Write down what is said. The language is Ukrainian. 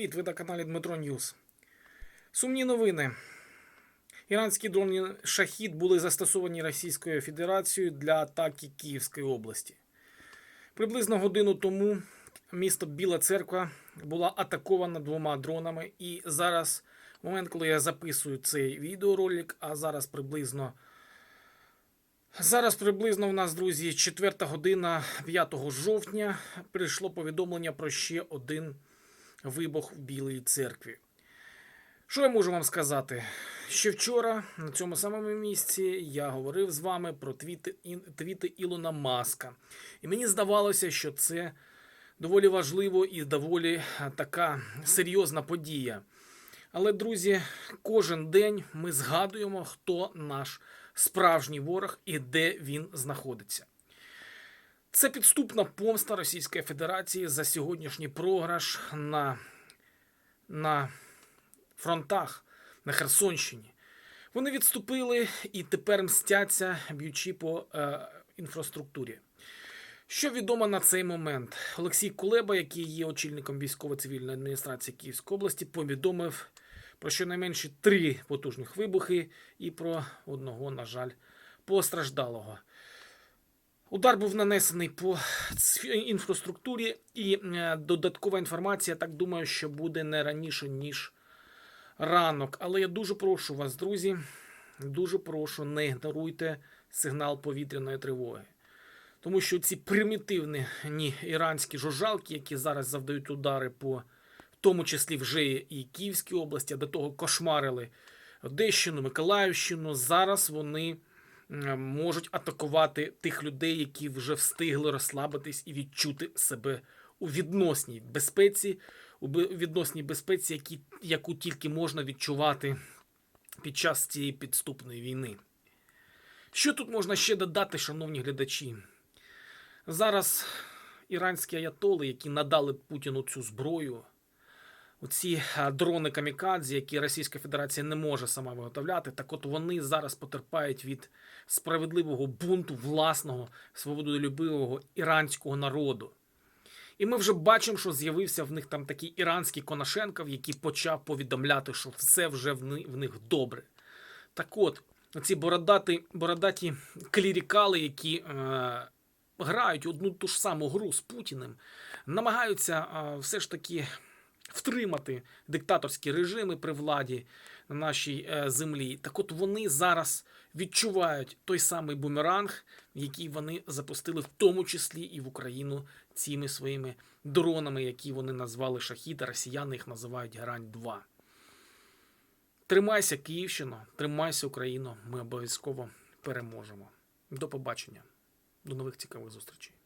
Привіт, ви на каналі Дмитро Ньюс. Сумні новини. Іранські дрони Шахід були застосовані Російською Федерацією для атаки Київської області. Приблизно годину тому місто Біла Церква була атакована двома дронами. І зараз, в момент, коли я записую цей відеоролик, а зараз приблизно. Зараз приблизно в нас, друзі, 4 година 5 жовтня прийшло повідомлення про ще один вибух в Білій церкві. Що я можу вам сказати? Ще вчора на цьому самому місці я говорив з вами про твіти, твіти Ілона Маска. І мені здавалося, що це доволі важливо і доволі така серйозна подія. Але, друзі, кожен день ми згадуємо, хто наш справжній ворог і де він знаходиться. Це підступна помста Російської Федерації за сьогоднішній програш на, на фронтах на Херсонщині. Вони відступили і тепер мстяться, б'ючи по е, інфраструктурі. Що відомо на цей момент? Олексій Кулеба, який є очільником військово-цивільної адміністрації Київської області, повідомив про щонайменше три потужних вибухи і про одного, на жаль, постраждалого. Удар був нанесений по інфраструктурі, і е, додаткова інформація, так думаю, що буде не раніше, ніж ранок. Але я дуже прошу вас, друзі, дуже прошу, не ігноруйте сигнал повітряної тривоги. Тому що ці примітивні ні, іранські жужжалки, які зараз завдають удари по в тому числі вже і Київській області, а до того кошмарили Одещину, Миколаївщину. Зараз вони можуть атакувати тих людей, які вже встигли розслабитись і відчути себе у відносній безпеці, у відносній безпеці, які, яку тільки можна відчувати під час цієї підступної війни. Що тут можна ще додати, шановні глядачі? Зараз іранські аятоли, які надали Путіну цю зброю, оці а, дрони камікадзе, які Російська Федерація не може сама виготовляти, так от вони зараз потерпають від справедливого бунту власного свободолюбивого іранського народу. І ми вже бачимо, що з'явився в них там такий іранський Конашенков, який почав повідомляти, що все вже в них добре. Так от, ці бородаті, бородаті клірікали, які е, грають одну ту ж саму гру з Путіним, намагаються е, все ж таки втримати диктаторські режими при владі на нашій е, землі. Так от вони зараз відчувають той самий бумеранг, який вони запустили, в тому числі і в Україну цими своїми дронами, які вони назвали шахід, а росіяни їх називають Грань 2. Тримайся, Київщина, тримайся, Україно. Ми обов'язково переможемо. До побачення. До нових цікавих зустрічей.